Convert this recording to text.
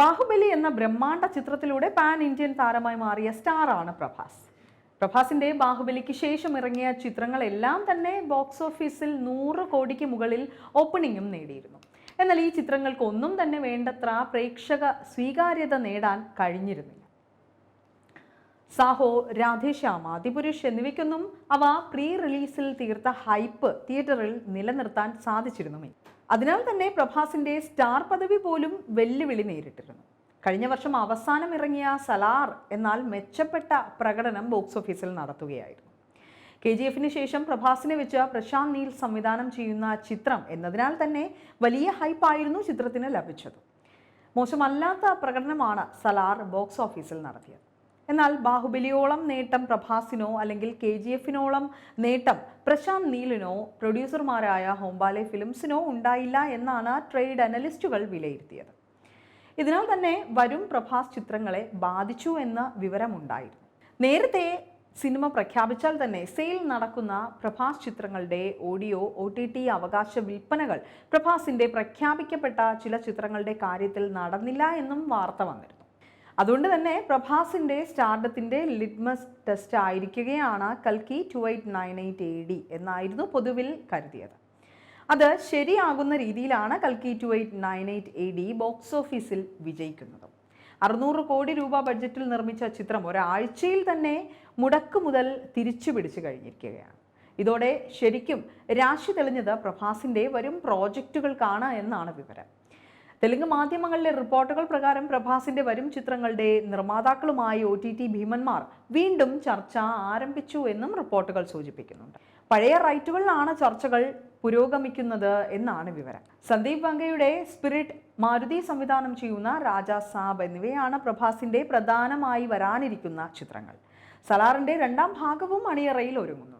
ബാഹുബലി എന്ന ബ്രഹ്മാണ്ഡ ചിത്രത്തിലൂടെ pan Indian താരമായി മാറിയ സ്റ്റാറാണ് പ്രഭാസ്. പ്രഭാസിന്റെ ബാഹുബലിക്ക് ശേഷം ഇറങ്ങിയ ചിത്രങ്ങളെല്ലാം തന്നെ ബോക്സ് ഓഫീസിൽ നൂറ് കോടിക്ക് മുകളിൽ ഓപ്പണിങ്ങും നേടിയിരുന്നു. എന്നാൽ ഈ ചിത്രങ്ങൾക്ക് ഒന്നും തന്നെ വേണ്ടത്ര പ്രേക്ഷക സ്വീകാര്യത നേടാൻ കഴിഞ്ഞിരുന്നില്ല. സാഹോ രാധേശ്യാം ആദിപുരുഷ് എന്നിവയ്ക്കൊന്നും അവ പ്രീ റിലീസിൽ തീർത്ത ഹൈപ്പ് തിയേറ്ററിൽ നിലനിർത്താൻ സാധിച്ചിരുന്നുമില്ല. അതിനാൽ തന്നെ പ്രഭാസിന്റെ സ്റ്റാർ പദവി പോലും വെല്ലുവിളി നേരിട്ടിരുന്നു. കഴിഞ്ഞ വർഷം അവസാനം ഇറങ്ങിയ സലാർ എന്നാൽ മെച്ചപ്പെട്ട പ്രകടനം ബോക്സ് ഓഫീസിൽ നടത്തുകയായിരുന്നു. കെ ജി എഫിന് ശേഷം പ്രഭാസിനെ വെച്ച് പ്രശാന്ത് നീൽ സംവിധാനം ചെയ്യുന്ന ചിത്രം എന്നതിനാൽ തന്നെ വലിയ ഹൈപ്പായിരുന്നു ചിത്രത്തിന് ലഭിച്ചത്. മോശമല്ലാത്ത പ്രകടനമാണ് സലാർ ബോക്സ് ഓഫീസിൽ നടത്തിയത്. എന്നാൽ ബാഹുബലിയോളം നേട്ടം പ്രഭാസിനോ അല്ലെങ്കിൽ കെ ജി എഫിനോളം നേട്ടം പ്രശാന്ത് നീലിനോ പ്രൊഡ്യൂസർമാരായ ഹോംബാലെ ഫിലിംസിനോ ഉണ്ടായില്ല എന്നാണ് ട്രേഡ് അനലിസ്റ്റുകൾ വിലയിരുത്തിയത്. ഇതിനാൽ തന്നെ വരും പ്രഭാസ് ചിത്രങ്ങളെ ബാധിച്ചു എന്ന വിവരമുണ്ടായിരുന്നു. നേരത്തെ സിനിമ പ്രഖ്യാപിച്ചാൽ തന്നെ സെയിൽ നടക്കുന്ന പ്രഭാസ് ചിത്രങ്ങളുടെ ഓഡിയോ ഒ ടി ടി അവകാശ വിൽപ്പനകൾ പ്രഭാസിന്റെ പ്രഖ്യാപിക്കപ്പെട്ട ചില ചിത്രങ്ങളുടെ കാര്യത്തിൽ നടന്നില്ല എന്നും വാർത്ത വന്നിരുന്നു. അതുകൊണ്ട് തന്നെ പ്രഭാസിന്റെ സ്റ്റാർഡത്തിന്റെ ലിറ്റ്മസ് ടെസ്റ്റ് ആയിരിക്കുകയാണ് കൽക്കി two eight nine eight A D എന്നായിരുന്നു പൊതുവിൽ കരുതിയത്. അത് ശരിയാകുന്ന രീതിയിലാണ് കൽക്കി two eight nine eight A D box ഓഫീസിൽ വിജയിക്കുന്നത്. അറുന്നൂറ് കോടി രൂപ ബഡ്ജറ്റിൽ നിർമ്മിച്ച ചിത്രം ഒരാഴ്ചയിൽ തന്നെ മുടക്ക് മുതൽ തിരിച്ചു പിടിച്ചു കഴിഞ്ഞിരിക്കുകയാണ്. ഇതോടെ ശരിക്കും രാശി തെളിഞ്ഞത് പ്രഭാസിന്റെ വരും പ്രോജക്റ്റുകൾക്കാണ് എന്നാണ് വിവരം. തെലുങ്ക് മാധ്യമങ്ങളിലെ റിപ്പോർട്ടുകൾ പ്രകാരം പ്രഭാസിന്റെ വരും ചിത്രങ്ങളുടെ നിർമ്മാതാക്കളുമായി ഒ ടി ടി ഭീമന്മാർ വീണ്ടും ചർച്ച ആരംഭിച്ചു എന്നും റിപ്പോർട്ടുകൾ സൂചിപ്പിക്കുന്നുണ്ട്. പഴയ റൈറ്റുകളിലാണ് ചർച്ചകൾ പുരോഗമിക്കുന്നത് എന്നാണ് വിവരം. സന്ദീപ് വങ്കയുടെ സ്പിരിറ്റ് മാരുതി സംവിധാനം ചെയ്യുന്ന രാജാ സാബ് എന്നിവയാണ് പ്രഭാസിന്റെ പ്രധാനമായി വരാനിരിക്കുന്ന ചിത്രങ്ങൾ. സലാറിന്റെ രണ്ടാം ഭാഗവും അണിയറയിൽ ഒരുങ്ങുന്നുണ്ട്